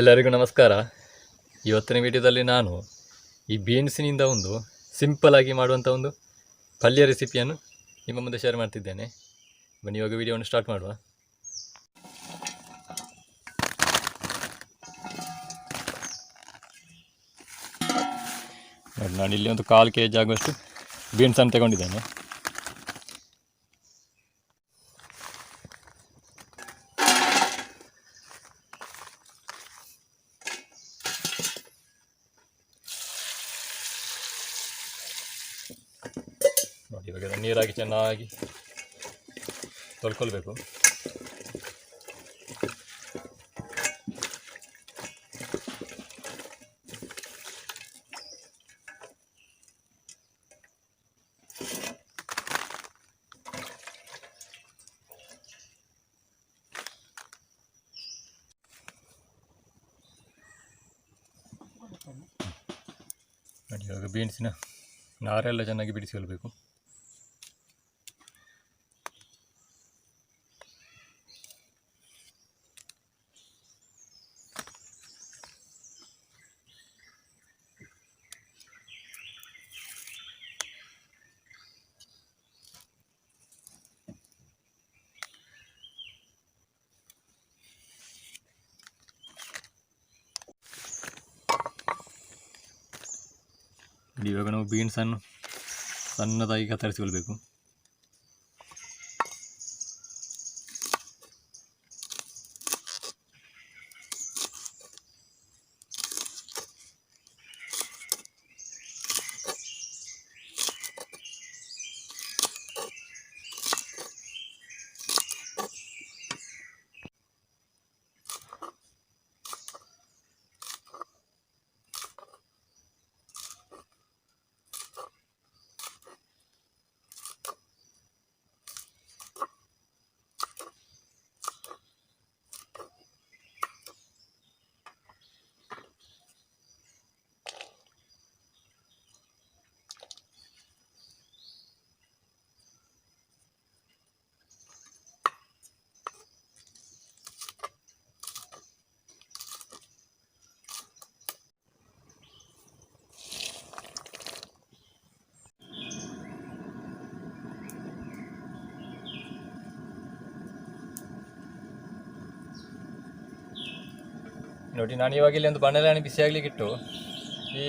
ಎಲ್ಲರಿಗೂ ನಮಸ್ಕಾರ. ಇವತ್ತಿನ ವಿಡಿಯೋದಲ್ಲಿ ನಾನು ಈ ಬೀನ್ಸಿನಿಂದ ಒಂದು ಸಿಂಪಲ್ ಆಗಿ ಮಾಡುವಂಥ ಒಂದು ಪಲ್ಯ ರೆಸಿಪಿಯನ್ನು ನಿಮ್ಮ ಮುಂದೆ ಶೇರ್ ಮಾಡ್ತಿದ್ದೇನೆ. ಬನ್ನಿ, ಇವಾಗ ವಿಡಿಯೋವನ್ನು ಸ್ಟಾರ್ಟ್ ಮಾಡುವ. ನೋಡಿ ನಾನು ಇಲ್ಲಿ ಒಂದು ಕಾಲು ಕೆ ಜಿ ಆಗುವಷ್ಟು ಬೀನ್ಸನ್ನು ತಗೊಂಡಿದ್ದೇನೆ ನೋಡಿ ಇವಾಗ ಇದನ್ನು ನೀರಾಗಿ ಚೆನ್ನಾಗಿ ತೊಳ್ಕೊಳ್ಬೇಕು. ನೋಡಿ ಇವಾಗ ಬೀನ್ಸಿನ ನಾರೆಲ್ಲ ಚೆನ್ನಾಗಿ ಬಿಡಿಸಿಕೊಳ್ಬೇಕು ನೋಡಿ, ಇವಾಗ ನಾವು ಬೀನ್ಸನ್ನು ಸಣ್ಣದಾಗಿ ಕತ್ತರಿಸಿಕೊಳ್ಬೇಕು. ನೋಡಿ, ನಾನು ಇವಾಗ ಇಲ್ಲಿ ಒಂದು ಬಾಣಲೆಯನ್ನು ಬಿಸಿ ಆಗಲಿಕ್ಕೆ ಇಟ್ಟು, ಈ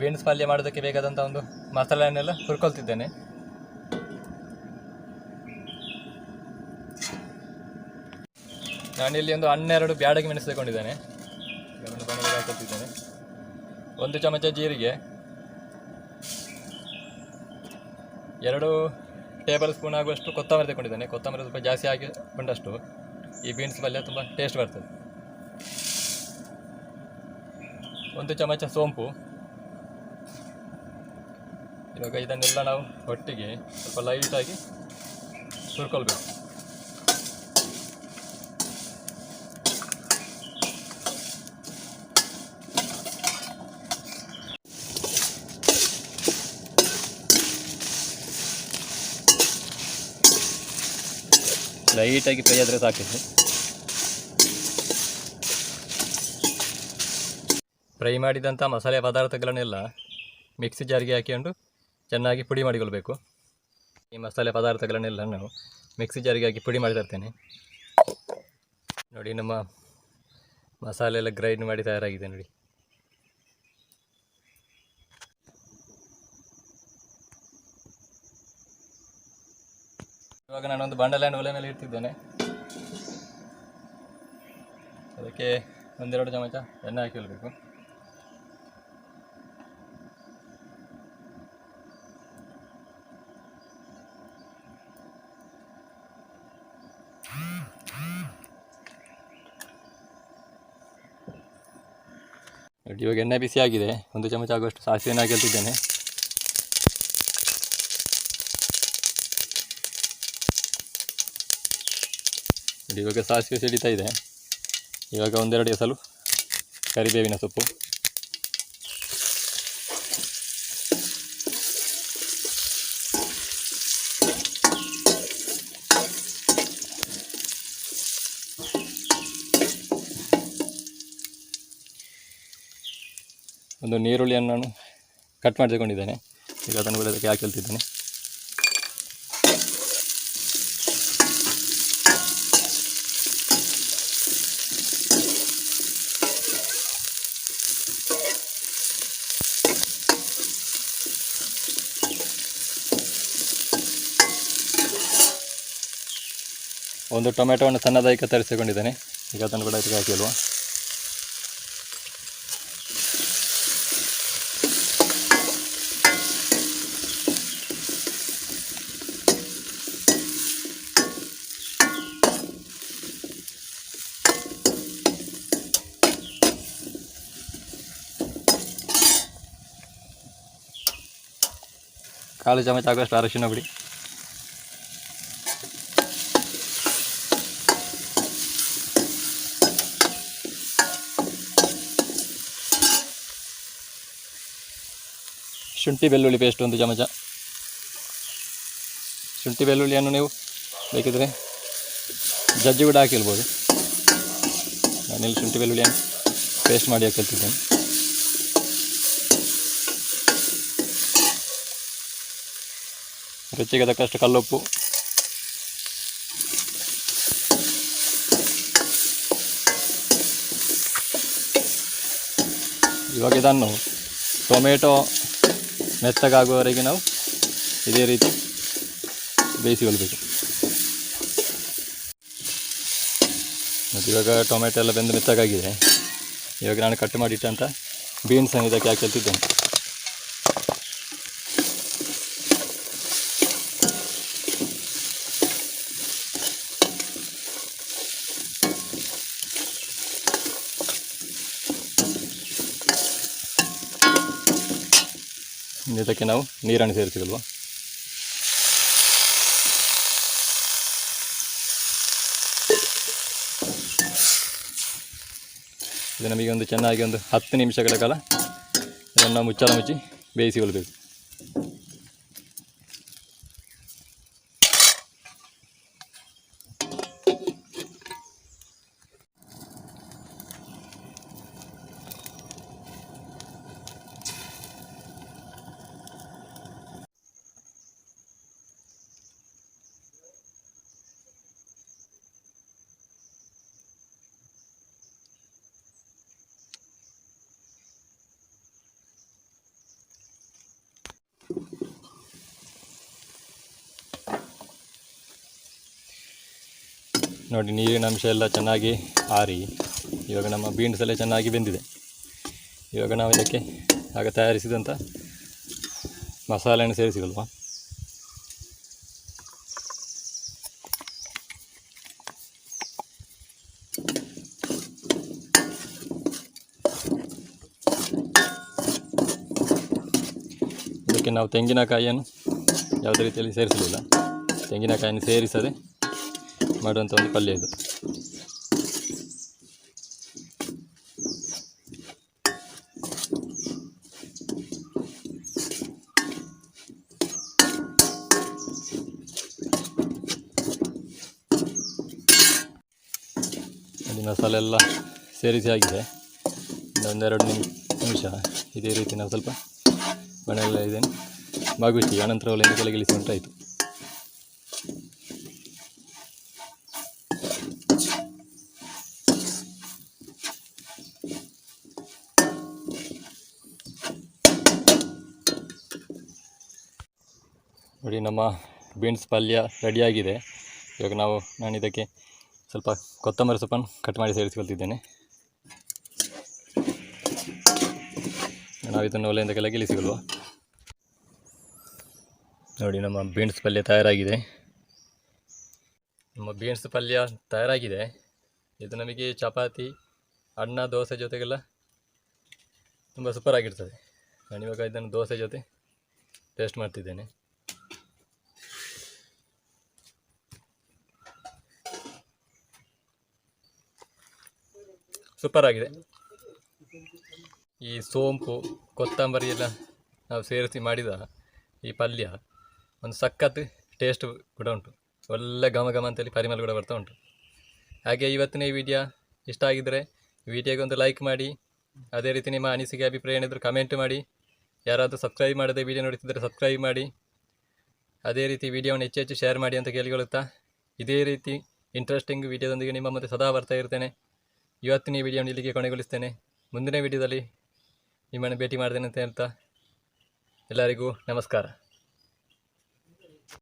ಬೀನ್ಸ್ ಪಲ್ಯ ಮಾಡೋದಕ್ಕೆ ಬೇಕಾದಂಥ ಒಂದು ಮಸಾಲೆಯನ್ನೆಲ್ಲ ಹುರ್ಕೊಳ್ತಿದ್ದೇನೆ. ನಾನಿಲ್ಲಿ ಒಂದು ಹನ್ನೆರಡು ಬ್ಯಾಡಗೆ ಮೆಣಸು ತಗೊಂಡಿದ್ದೇನೆ. ಹಾಕೊಳ್ತಿದ್ದೇನೆ. ಒಂದು ಚಮಚ ಜೀರಿಗೆ, ಎರಡು ಟೇಬಲ್ ಸ್ಪೂನ್ ಆಗುವಷ್ಟು ಕೊತ್ತಂಬರಿ ತಗೊಂಡಿದ್ದೇನೆ. ಕೊತ್ತಂಬರಿ ಸ್ವಲ್ಪ ಜಾಸ್ತಿ ಆಗಿ ಬಂದಷ್ಟು. ಈ ಬೀನ್ಸ್ ಪಲ್ಯ ತುಂಬ ಟೇಸ್ಟ್ ಬರ್ತದೆ. ಒಂದು ಚಮಚ ಸೋಂಪು. ಇವಾಗ ಇದನ್ನೆಲ್ಲ ನಾವು ಒಟ್ಟಿಗೆ ಸ್ವಲ್ಪ ಲೈಟಾಗಿ ಸುರ್ಕೊಳ್ಬೇಕು ಲೈಟಾಗಿ ಫ್ರೈ ಆದರೆ ಸಾಕಿದೆ ಫ್ರೈ ಮಾಡಿದಂಥ ಮಸಾಲೆ ಪದಾರ್ಥಗಳನ್ನೆಲ್ಲ ಮಿಕ್ಸಿ ಜಾರಿಗೆ ಹಾಕಿಕೊಂಡು ಚೆನ್ನಾಗಿ ಪುಡಿ ಮಾಡಿಕೊಳ್ಬೇಕು. ಈ ಮಸಾಲೆ ಪದಾರ್ಥಗಳನ್ನೆಲ್ಲ ನಾನು ಮಿಕ್ಸಿ ಜಾರಿಗೆ ಹಾಕಿ ಪುಡಿ ಮಾಡಿ ತರ್ತೇನೆ. ನೋಡಿ, ನಮ್ಮ ಮಸಾಲೆ ಎಲ್ಲ ಗ್ರೈಂಡ್ ಮಾಡಿ ತಯಾರಾಗಿದೆ ನೋಡಿ. ಇವಾಗ ನಾನೊಂದು ಬಂಡಲ್ಯಾಂಡ್ ಒಲೆ ಮೇಲೆ ಇಡ್ತಿದ್ದೇನೆ. ಅದಕ್ಕೆ ಒಂದೆರಡು ಚಮಚ ಎಣ್ಣೆ ಹಾಕಿಕೊಳ್ಬೇಕು ನೋಡಿ, ಇವಾಗ ಎಣ್ಣೆ ಬಿಸಿ ಆಗಿದೆ. ಒಂದು ಚಮಚ ಆಗುವಷ್ಟು ಸಾಸಿವೆನ ಕೇಳ್ತಿದ್ದೇನೆ ನೋಡಿ, ಇವಾಗ ಸಾಸಿವೆ ಸಿಡಿತಾ ಇದೆ. ಇವಾಗ ಒಂದೆರಡು ಎಸಲು ಕರಿಬೇವಿನ ಸೊಪ್ಪು. ಒಂದು ನೀರುಳ್ಳಿಯನ್ನು ನಾನು ಕಟ್ ಮಾಡಿ ತಗೊಂಡಿದ್ದೇನೆ ಈಗ ಅದನ್ನು ಕೂಡ ಅದಕ್ಕೆ ಹಾಕಿ ಹೇಳ್ತಿದ್ದೇನೆ ಒಂದು ಟೊಮೆಟೊವನ್ನು ಸಣ್ಣದಾಗಿ ಕತ್ತರಿಸಿಕೊಂಡಿದ್ದೇನೆ. ಈಗ ಅದನ್ನು ಕೂಡ ಇದಕ್ಕೆ ಹಾಕಿ ಕಾಲು ಚಮಚ ಆಗುವಷ್ಟು ಅರಶಿನ ಬಿಡಿ ಶುಂಠಿ ಬೆಳ್ಳುಳ್ಳಿ ಪೇಸ್ಟ್ ಒಂದು ಚಮಚ. ಶುಂಠಿ ಬೆಳ್ಳುಳ್ಳಿಯನ್ನು ನೀವು ಬೇಕಿದ್ರೆ ಜಜ್ಜಿ ಕೂಡ ಹಾಕಿರ್ಬೋದು. ನಾನಿಲ್ಲಿ ಶುಂಠಿ ಬೆಳ್ಳುಳ್ಳಿಯನ್ನು ಪೇಸ್ಟ್ ಮಾಡಿ ಹಾಕಿರ್ತಿದ್ದೇನೆ ರುಚಿಗೆ ತಕ್ಕಷ್ಟು ಕಲ್ಲುಪ್ಪು. ಇವಾಗ ಇದನ್ನು ಟೊಮೆಟೊ ಮೆತ್ತಗಾಗುವವರೆಗೆ ನಾವು ಇದೇ ರೀತಿ ಬೇಯಿಸಿಕೊಳ್ಬೇಕು. ಮತ್ತು ಇವಾಗ ಟೊಮೆಟೊ ಎಲ್ಲ ಬೆಂದು ಮೆತ್ತಗಾಗಿದೆ. ಇವಾಗ ನಾನು ಕಟ್ ಮಾಡಿಟ್ಟಂಥ ಬೀನ್ಸನ್ನು ಇದಕ್ಕೆ ಹಾಕಿ ಹಾಕಿದ್ದೇನೆ ಇದಕ್ಕೆ ನಾವು ನೀರನ್ನು ಸೇರಿಸಿಲ್ವಾ ಇದು ನಮಗೆ ಒಂದು ಚೆನ್ನಾಗಿ ಒಂದು ಹತ್ತು ನಿಮಿಷಗಳ ಕಾಲ ಇದನ್ನು ಮುಚ್ಚಳ ಮುಚ್ಚಿ ಬೇಯಿಸಿಕೊಳ್ಬೇಕು ನೋಡಿ, ನೀರಿನ ಅಂಶ ಎಲ್ಲ ಚೆನ್ನಾಗಿ ಆರಿ. ಇವಾಗ ನಮ್ಮ ಬೀನ್ಸ್ ಎಲ್ಲ ಚೆನ್ನಾಗಿ ಬೆಂದಿದೆ. ಇವಾಗ ನಾವು ಇದಕ್ಕೆ ಆಗ ತಯಾರಿಸಿದಂಥ ಮಸಾಲೆಯನ್ನು ಸೇರಿಸಿಗಲ್ವಾ ನಾವು ತೆಂಗಿನಕಾಯಿಯನ್ನು ಯಾವುದೇ ರೀತಿಯಲ್ಲಿ ಸೇರಿಸಲಿಲ್ಲ. ತೆಂಗಿನಕಾಯಿಯನ್ನು ಸೇರಿಸದೆ ಮಾಡುವಂಥ ಒಂದು ಪಲ್ಯ ಇದು. ಮಸಾಲೆ ಎಲ್ಲ ಸೇರಿಸಿ ಆಗಿದೆ. ಇನ್ನೊಂದೆರಡು ನಿಮಿ ನಿಮಿಷ. ಇದೇ ರೀತಿ ನಾವು ಸ್ವಲ್ಪ ಮನೆಯಲ್ಲ ಇದನ್ನು ಬಾಗುತ್ತೀವಿ ಅನಂತರ ಒಲೆಯಿಂದ ಕೆಳಗಿಳಿಸಿ ಉಂಟಾಯಿತು. ನೋಡಿ, ನಮ್ಮ ಬೀನ್ಸ್ ಪಲ್ಯ ರೆಡಿಯಾಗಿದೆ ಇವಾಗ ನಾವು ನಾನು ಇದಕ್ಕೆ ಸ್ವಲ್ಪ ಕೊತ್ತಂಬರಿ ಸೊಪ್ಪನ್ನು ಕಟ್ ಮಾಡಿ ಸೇರಿಸಿಕೊಳ್ತಿದ್ದೇನೆ. ನಾವು ಇದನ್ನು ಒಲೆಯಿಂದ ಕೆಳಗೆ ಇಳಿಸಿಕೊಳ್ಳುವ. ನೋಡಿ, ನಮ್ಮ ಬೀನ್ಸ್ ಪಲ್ಯ ತಯಾರಾಗಿದೆ. ನಮ್ಮ ಬೀನ್ಸ್ ಪಲ್ಯ ತಯಾರಾಗಿದೆ. ಇದು ನಮಗೆ ಚಪಾತಿ, ಅನ್ನ, ದೋಸೆ ಜೊತೆಗೆಲ್ಲ ತುಂಬ ನಾನು ಇವಾಗ ಇದನ್ನು ದೋಸೆ ಜೊತೆ ಟೇಸ್ಟ್ ಮಾಡ್ತಿದ್ದೇನೆ. ಸೂಪರ್ ಆಗಿದೆ. ಈ ಸೋಂಪು, ಕೊತ್ತಂಬರಿ ಎಲ್ಲ ನಾವು ಸೇರಿಸಿ ಮಾಡಿದ ಈ ಪಲ್ಯ ಒಂದು ಸಖತ್ ಟೇಸ್ಟ್ ಕೂಡ ಉಂಟು. ಒಳ್ಳೆ ಘಮ ಘಮ ಅಂತೇಳಿ ಪರಿಮಳ ಕೂಡ ಬರ್ತಾ ಉಂಟು. ಹಾಗೆ ಇವತ್ತಿನ ಈ ವಿಡಿಯೋ ಇಷ್ಟ ಆಗಿದ್ದರೆ ವಿಡಿಯೋಗೆ ಒಂದು ಲೈಕ್ ಮಾಡಿ, ಅದೇ ರೀತಿ ನಿಮ್ಮ ಅನಿಸಿಕೆ, ಅಭಿಪ್ರಾಯ ಏನಿದ್ರು ಕಮೆಂಟ್ ಮಾಡಿ. ಯಾರಾದರೂ ಸಬ್ಸ್ಕ್ರೈಬ್ ಮಾಡದೆ ವಿಡಿಯೋ ನೋಡುತ್ತಿದ್ದರೆ ಸಬ್ಸ್ಕ್ರೈಬ್ ಮಾಡಿ. ಅದೇ ರೀತಿ ವಿಡಿಯೋವನ್ನು ಹೆಚ್ಚು ಹೆಚ್ಚು ಶೇರ್ ಮಾಡಿ ಅಂತ ಕೇಳಿಕೊಳ್ಳುತ್ತಾ, ಇದೇ ರೀತಿ ಇಂಟ್ರೆಸ್ಟಿಂಗ್ ವಿಡಿಯೋದೊಂದಿಗೆ ನಿಮ್ಮ ಮತ್ತೆ ಸದಾ ಬರ್ತಾ ಇರ್ತೇನೆ. ಇವತ್ತಿನ ಈ ವಿಡಿಯೋನ ಇಲ್ಲಿಗೆ ಕೊನೆಗೊಳಿಸ್ತೇನೆ. ಮುಂದಿನ ವಿಡಿಯೋದಲ್ಲಿ ನಿಮ್ಮನ್ನು ಭೇಟಿ ಮಾಡ್ತೇನೆ ಅಂತ ಹೇಳ್ತಾ, ಎಲ್ಲರಿಗೂ ನಮಸ್ಕಾರ.